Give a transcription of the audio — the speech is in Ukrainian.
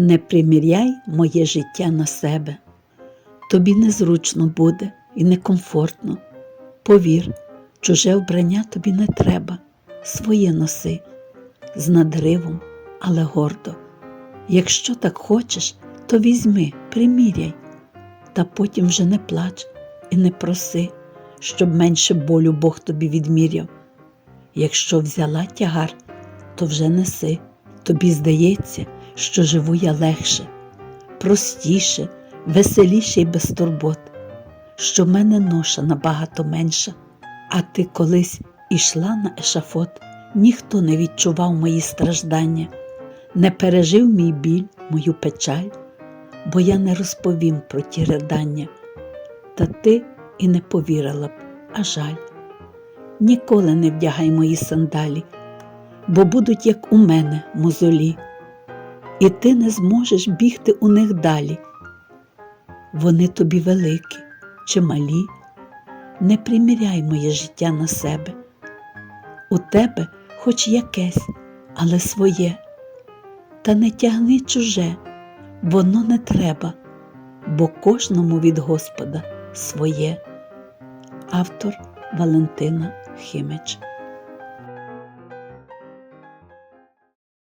Не приміряй моє життя на себе. Тобі незручно буде і некомфортно. Повір, чуже вбрання тобі не треба, своє носи, з надривом, але гордо. Якщо так хочеш, то візьми, приміряй, та потім вже не плач і не проси, щоб менше болю Бог тобі відміряв. Якщо взяла тягар, то вже неси. Тобі здається, що живу я легше, простіше, веселіше й без турбот, що в мене ноша набагато менша, а ти колись ішла на ешафот, ніхто не відчував мої страждання, не пережив мій біль, мою печаль, бо я не розповім про ті ридання, та ти і не повірила б, а жаль. Ніколи не вдягай мої сандалі, бо будуть, як у мене, мозолі, і ти не зможеш бігти у них далі. Вони тобі великі чи малі, не приміряй моє життя на себе. У тебе хоч якесь, але своє, та не тягни чуже, воно не треба, бо кожному від Господа своє. Автор Валентина Химич